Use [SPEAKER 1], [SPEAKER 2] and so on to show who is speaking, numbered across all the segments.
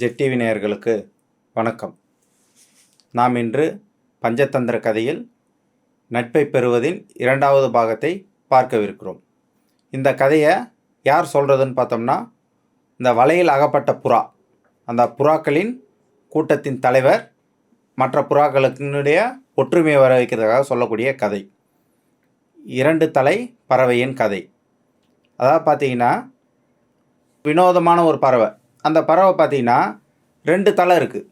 [SPEAKER 1] ஜெட்டிவி நேயர்களுக்கு வணக்கம். நாம் இன்று பஞ்சதந்திர கதையில் நட்பை பெறுவதின் இரண்டாவது பாகத்தை பார்க்கவிருக்கிறோம். இந்த கதையை யார் சொல்கிறதுன்னு பார்த்தோம்னா இந்த வலையில் அகப்பட்ட புறா அந்த புறாக்களின் கூட்டத்தின் தலைவர் மற்ற புறாக்களுக்கினுடைய ஒற்றுமையை வர வைக்கிறதுக்காக சொல்லக்கூடிய கதை. இரண்டு தலை பறவையின் கதை. அதாவது பார்த்தீங்கன்னா வினோதமான ஒரு பறவை. அந்த பறவை பார்த்திங்கன்னா ரெண்டு தலை இருக்குது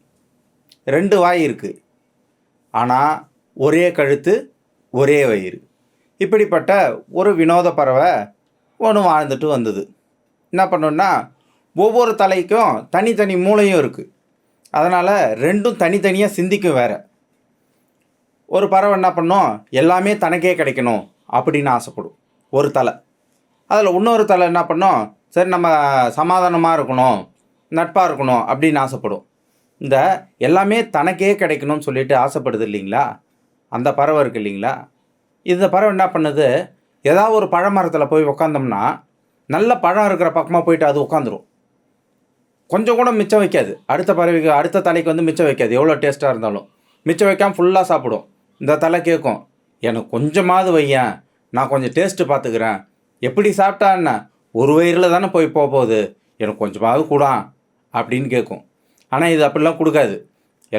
[SPEAKER 1] ரெண்டு வாய் இருக்குது ஆனால் ஒரே கழுத்து ஒரே வயிறு. இப்படிப்பட்ட ஒரு வினோத பறவை ஒன்று வாழ்ந்துட்டு வந்தது. என்ன பண்ணோன்னா ஒவ்வொரு தலைக்கும் தனித்தனி மூளையும் இருக்குது அதனால் ரெண்டும் தனித்தனியாக சிந்திக்கும் வேற. ஒரு பறவை என்ன பண்ணும்? எல்லாமே தனக்கே கிடைக்கணும் அப்படின்னு ஆசைப்படும். ஒரு தலை. அதில் இன்னொரு தலை என்ன பண்ணும்? சரி நம்ம சமாதானமாக இருக்கணும். நட்பாக இருக்கணும் அப்படின்னு ஆசைப்படும். இந்த எல்லாமே தனக்கே கிடைக்கணும்னு சொல்லிட்டு ஆசைப்படுது இல்லைங்களா? அந்த பறவை இருக்குது இல்லைங்களா? இந்த பறவை என்ன பண்ணுது? ஏதாவது ஒரு பழமரத்தில் போய் உக்காந்தோம்னா நல்ல பழம் இருக்கிற பக்கமாக போயிட்டு அது உட்காந்துரும் கொஞ்சம் கூட மிச்சம் வைக்காது. அடுத்த பறவைக்கு அடுத்த தலைக்கு வந்து மிச்சம் வைக்காது. எவ்வளோ டேஸ்ட்டாக இருந்தாலும். மிச்சம் வைக்காமல் ஃபுல்லாக சாப்பிடும். இந்த தலை கேட்கும் எனக்கு கொஞ்சமாவது வையேன். நான் கொஞ்சம் டேஸ்ட்டு பார்த்துக்கிறேன் எப்படி சாப்பிட்டா என்ன? ஒரு வயிறில் தானே போய் போக போகுது. எனக்கு கொஞ்சமாவது கூடான் அப்படின்னு கேட்கும். ஆனால் இது அப்படிலாம் கொடுக்காது.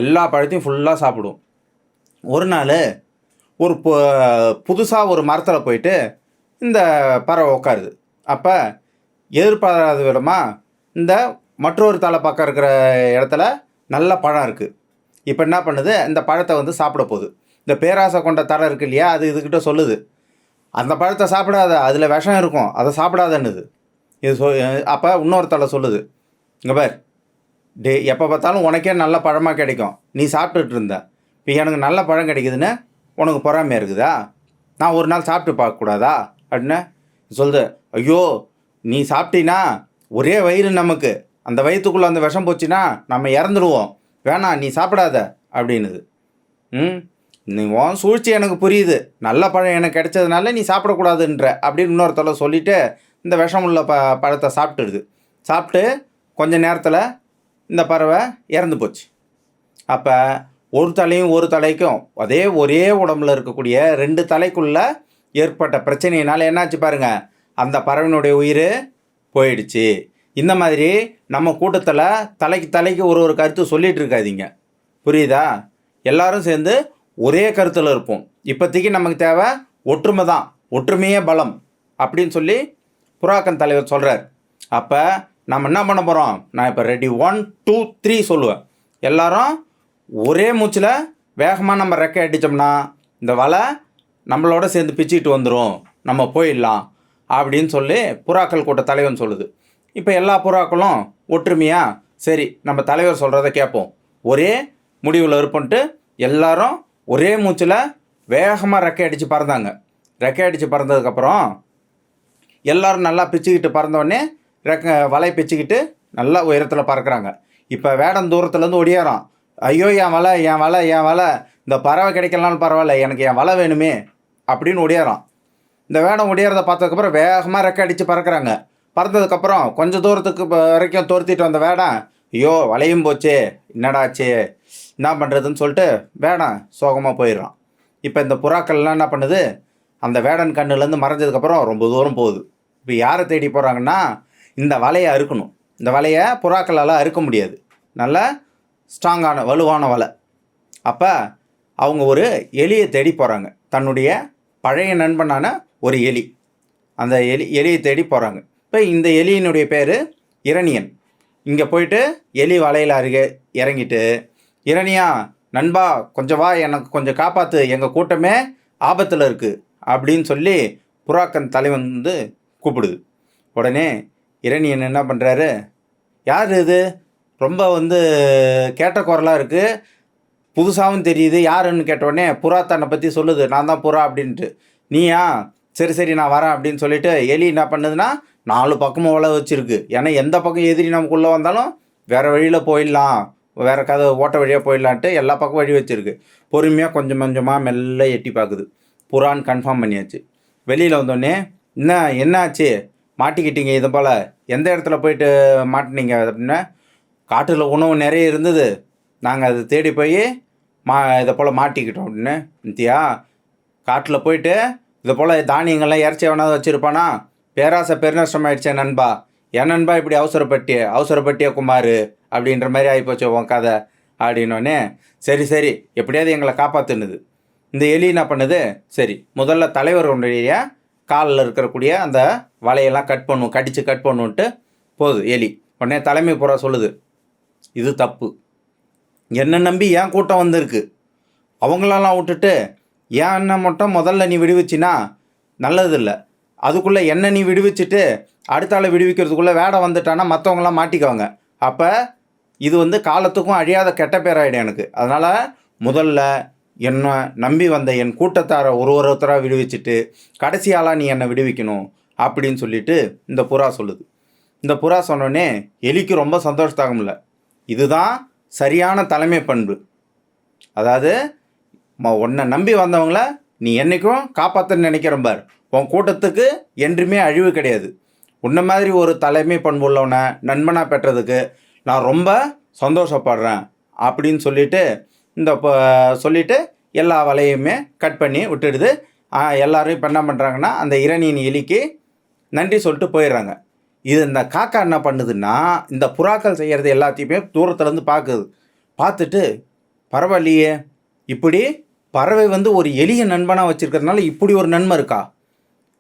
[SPEAKER 1] எல்லா பழத்தையும் ஃபுல்லாக சாப்பிடும். ஒரு நாள் ஒரு புதுசாக ஒரு மரத்தில் போயிட்டு இந்த பறவை உட்காருது அப்போ எதிர்பாராத விதமாக இந்த மற்றொரு தலை பக்கம் இருக்கிற இடத்துல நல்ல பழம் இருக்குது இப்போ என்ன பண்ணுது? இந்த பழத்தை வந்து சாப்பிட போகுது. இந்த பேராசை கொண்ட தலை இருக்கு இல்லையா? அது இதுக்கிட்ட சொல்லுது. அந்த பழத்தை சாப்பிடாத அதில் விஷம் இருக்கும். அதை சாப்பிடாதன்னுது. இது சொ அப்போ இன்னொரு தலை சொல்லுது. இங்கே பார். டே எப்போ பார்த்தாலும் உனக்கே நல்ல பழமாக கிடைக்கும். நீ சாப்பிட்டுட்டு இருந்த. இப்போ எனக்கு நல்ல பழம் கிடைக்குதுன்னு உனக்கு பொறாமையாக இருக்குதா? நான் ஒரு நாள் சாப்பிட்டு பார்க்கக்கூடாதா அப்படின்னு சொல்லுது. ஐயோ நீ சாப்பிட்டீன்னா ஒரே வயிறு நமக்கு. அந்த வயிற்றுக்குள்ளே அந்த விஷம் போச்சுன்னா நம்ம இறந்துடுவோம் வேணாம் நீ சாப்பிடாத அப்படின்னுது. ம்? நீ உன் சூழ்ச்சி எனக்கு புரியுது. நல்ல பழம் எனக்கு கிடைச்சதுனால நீ சாப்பிடக்கூடாதுன்ற அப்படின்னு இன்னொருத்தல சொல்லிவிட்டு இந்த விஷம் உள்ள ப பழத்தை சாப்பிட்டுடுது. சாப்பிட்டு கொஞ்ச நேரத்தில் இந்த பறவை இறந்து போச்சு. அப்போ ஒரு தலையும் ஒரு தலைக்கும் அதே ஒரே உடம்புல இருக்கக்கூடிய ரெண்டு தலைக்குள்ளே ஏற்பட்ட பிரச்சனையினால் என்னாச்சு பாருங்கள் அந்த பறவையினுடைய உயிர் போயிடுச்சு. இந்த மாதிரி நம்ம கூட்டத்தில் தலைக்கு தலைக்கு ஒரு ஒரு கருத்து சொல்லிகிட்டு இருக்காதீங்க. புரியுதா? எல்லாரும் சேர்ந்து ஒரே கருத்தில் இருப்போம். இப்போதைக்கு நமக்கு தேவை ஒற்றுமை தான் ஒற்றுமையே பலம் அப்படின்னு சொல்லி புறாக்கன் தலைவர் சொல்கிறார் அப்போ நம்ம என்ன பண்ண போகிறோம் நான் இப்போ ரெடி ஒன் டூ த்ரீ சொல்லுவேன். எல்லாரும் ஒரே மூச்சில் வேகமாக நம்ம ரெக்கை அடித்தோம்னா இந்த வலை நம்மளோட சேர்ந்து பிச்சுக்கிட்டு வந்துடும் நம்ம போயிடலாம் அப்படின்னு சொல்லி புறாக்கள் கூட்ட தலைவன் சொல்லுது. இப்போ எல்லா புறாக்களும் ஒற்றுமையாக சரி நம்ம தலைவர் சொல்கிறத கேட்போம். ஒரே முடிவில் இருப்போன்ட்டு எல்லாரும் ஒரே மூச்சில் வேகமாக ரெக்கை அடித்து பறந்தாங்க. ரெக்கை அடித்து பறந்ததுக்கப்புறம் எல்லோரும் நல்லா பிச்சுக்கிட்டு பறந்தோடனே ரெக்க வலை பிச்சுக்கிட்டு நல்லா உயரத்தில் பறக்கிறாங்க. இப்போ வேடம் தூரத்துலேருந்து ஒடியாரான் ஐயோ என் வலை என் வலை என் வலை. இந்த பறவை கிடைக்கலனாலும் பரவாயில்ல எனக்கு என் வலை வேணுமே அப்படின்னு ஒடியாரான் இந்த வேடம் ஒடியாரதை பார்த்ததுக்கப்புறம் வேகமாக ரெக்கை அடித்து பறக்கிறாங்க. பறந்ததுக்கப்புறம் கொஞ்சம் தூரத்துக்கு வரைக்கும் துரத்திட்டு வந்த வேடம் ஐயோ வலையும் போச்சே என்னடாச்சே என்ன பண்ணுறதுன்னு சொல்லிட்டு வேடம் சோகமாக போயிடுறான். இப்போ இந்த புறாக்கள்லாம் என்ன பண்ணுது அந்த வேடன் கண்ணுலேருந்து மறைஞ்சதுக்கப்புறம் ரொம்ப தூரம் போகுது. இப்போ யாரை தேடி போகிறாங்கன்னா இந்த வலையை அறுக்கணும். இந்த வலையை புறாக்களால் அறுக்க முடியாது. நல்ல ஸ்ட்ராங்கான வலுவான வலை. அப்போ அவங்க ஒரு எலியை தேடி போகிறாங்க தன்னுடைய பழைய நண்பனான ஒரு எலி. அந்த எலி எலியை தேடி போகிறாங்க இப்போ இந்த எலியினுடைய பேர் இரணியன். இங்கே போயிட்டு எலி வலையில் அருகே இறங்கிட்டு இரணியா நண்பா கொஞ்சம் வா எனக்கு கொஞ்சம் காப்பாற்று எங்கள் கூட்டமே ஆபத்தில் இருக்குது அப்படின்னு சொல்லி புறாக்கன் தலைவன் வந்து கூப்பிடுது. உடனே இரணியன் என்ன பண்ணுறாரு யார் இது? ரொம்ப வந்து கேட்ட குரலாக இருக்குது புதுசாகவும் தெரியுது. யாருன்னு கேட்டோடனே புறா தன்னை பற்றி சொல்லுது. நான் தான் புறா அப்படின்ட்டு. நீயா? சரி சரி நான் வரேன் அப்படின்னு சொல்லிட்டு எலி என்ன பண்ணுதுன்னா நாலு பக்கமும் உழ வச்சுருக்கு. ஏன்னா எந்த பக்கம் எதிரி நமக்குள்ளே வந்தாலும் வேறு வழியில் போயிடலாம். வேறு கதை ஓட்ட வழியாக போயிடலான்ட்டு எல்லா பக்கம் வழி வச்சுருக்கு. பொறுமையாக கொஞ்சம் கொஞ்சமாக மெல்ல எட்டி பார்க்குது புறான்னு கன்ஃபார்ம் பண்ணியாச்சு. வெளியில் வந்தோடனே என்ன என்னாச்சு? மாட்டிக்கிட்டீங்க இது போல். எந்த இடத்துல போயிட்டு மாட்டினீங்க அப்படின்னா காட்டில் உணவு நிறைய இருந்தது. நாங்கள் அதை தேடி போய் மா இதை போல் மாட்டிக்கிட்டோம் அப்படின்னு. இந்தியா காட்டில் போயிட்டு இதை போல் தானியங்கள்லாம் இறச்சி எவனாவது வச்சுருப்பானா? பேராசை பெருநஷ்டம் ஆயிடுச்சே நண்பா. என் நண்பா இப்படி அவசரப்பட்டிய? அவசரப்பட்டிய குமார் அப்படின்ற மாதிரி ஆகிப்போச்சு உன் கதை அப்படின்னோடனே சரி சரி எப்படியாவது எங்களை காப்பாற்றுனுது இந்த எலி என்ன பண்ணுது? சரி முதல்ல தலைவருடைய காலில் இருக்கக்கூடிய அந்த வலையெல்லாம் கட் பண்ணும் கடித்து கட் பண்ணுன்ட்டு போகுது எலி. உடனே தலைமை புறா சொல்லுது இது தப்பு. என்னை நம்பி ஏன் கூட்டம் வந்திருக்கு? அவங்களெல்லாம் விட்டுட்டு ஏன் என்ன மட்டும் முதல்ல நீ விடுவிச்சினா நல்லதில்லை. அதுக்குள்ளே என்ன நீ விடுவிச்சிட்டு அடுத்த ஆளை விடுவிக்கிறதுக்குள்ளே வேடை வந்துட்டான்னா மற்றவங்களாம் மாட்டிக்குவாங்க. அப்போ இது வந்து காலத்துக்கும் அழியாத கெட்ட பேராயிடும் எனக்கு. அதனால் முதல்ல என்னை நம்பி வந்த என் கூட்டத்தாரை ஒரு ஒருத்தராக விடுவிச்சிட்டு கடைசி ஆளாக நீ என்னை விடுவிக்கணும். அப்படின்னு சொல்லிட்டு இந்த புறா சொல்லுது. இந்த புறா சொன்னோடனே எலிக்கு ரொம்ப சந்தோஷத்தாகும் இல்லை. இதுதான் சரியான தலைமை பண்பு. அதாவது ம- உன்னை நம்பி வந்தவங்கள நீ என்னைக்கும் காப்பாற்ற நினைக்கிற பார். உன் கூட்டத்துக்கு என்றுமே அழிவு கிடையாது. உன்ன மாதிரி ஒரு தலைமை பண்பு உள்ளவனை நண்பனாக பெற்றதுக்கு நான் ரொம்ப சந்தோஷப்படுறேன் அப்படின்னு சொல்லிட்டு இந்த ப- சொல்லிட்டு எல்லா வலையுமே கட் பண்ணி விட்டுடுது. எல்லோரும் இப்போ என்ன பண்ணுறாங்கன்னா அந்த இரணியின் எலிக்கு நன்றி சொல்லிட்டு போயிடுறாங்க. இது இந்த காக்கா என்ன பண்ணுதுன்னா இந்த புறாக்கள் செய்கிறது எல்லாத்தையுமே தூரத்துலேருந்து பார்க்குது பார்த்துட்டு பரவாயில்லையே இப்படி பறவை வந்து ஒரு எலிய நண்பனாக வச்சுருக்கிறதுனால இப்படி ஒரு நன்மை இருக்கா?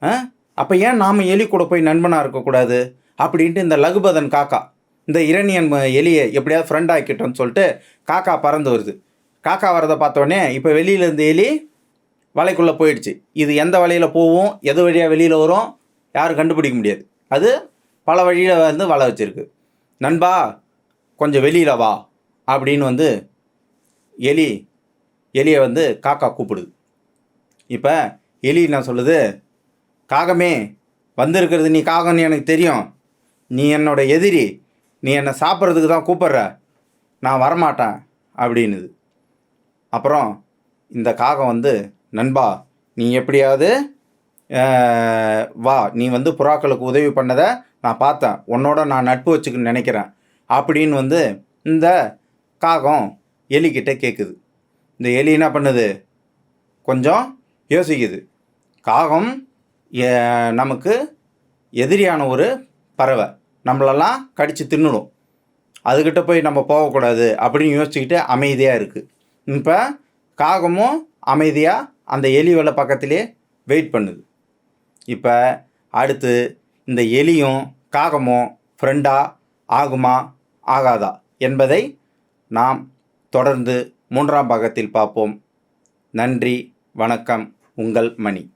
[SPEAKER 1] ஆ? அப்போ ஏன் நாம் எலி கூட போய் நண்பனாக இருக்கக்கூடாது? அப்படின்ட்டு இந்த லகுபதன் காக்கா இந்த இரணியன் எலியை எப்படியாவது ஃப்ரெண்ட் ஆக்கிட்டோன்னு சொல்லிட்டு காக்கா பறந்து வருது. காக்கா வரதை பார்த்தோன்னே இப்போ வெளியிலேருந்து எலி வலைக்குள்ளே போயிடுச்சு. இது எந்த வலையில் போகும்? எது வழியாக வெளியில் வரும்? யாரும் கண்டுபிடிக்க முடியாது. அது பல வழியில் வந்து வள வச்சுருக்கு. நண்பா கொஞ்சம் வெளியில் வா அப்படின்னு வந்து எலி எலியை வந்து காக்கா கூப்பிடுது. இப்போ எலி நான் சொல்லுது? காகமே வந்திருக்கிறது நீ காகம்னு எனக்கு தெரியும். நீ என்னோட எதிரி. நீ என்னை சாப்பிட்றதுக்கு தான் கூப்பிட்ற. நான் வரமாட்டேன் அப்படின்னுது. அப்புறம் இந்த காகம் வந்து நண்பா நீ எப்படியாவது வா நீ வந்து புறாக்களுக்கு உதவி பண்ணதை நான் பார்த்தேன். உன்னோட நான் நட்பு வச்சுக்கணும்னு நினைக்கிறேன். அப்படின்னு வந்து இந்த காகம் எலிக்கிட்ட கேட்குது இந்த எலி என்ன பண்ணுது? கொஞ்சம் யோசிக்குது. காகம் நமக்கு எதிரியான ஒரு பறவை. நம்மளெல்லாம் கடித்து தின்னுடும். அதுக்கிட்ட போய் நம்ம போகக்கூடாது அப்படின்னு யோசிச்சுக்கிட்டு அமைதியாக இருக்குது இப்போ காகமும் அமைதியாக அந்த எலி வேலை பக்கத்திலே வெயிட் பண்ணுது. இப்போ அடுத்து இந்த எலியும் காகமும் ஃப்ரெண்டாக ஆகுமா ஆகாதா என்பதை நாம் தொடர்ந்து மூன்றாம் பாகத்தில் பார்ப்போம். நன்றி வணக்கம் உங்கள் மணி.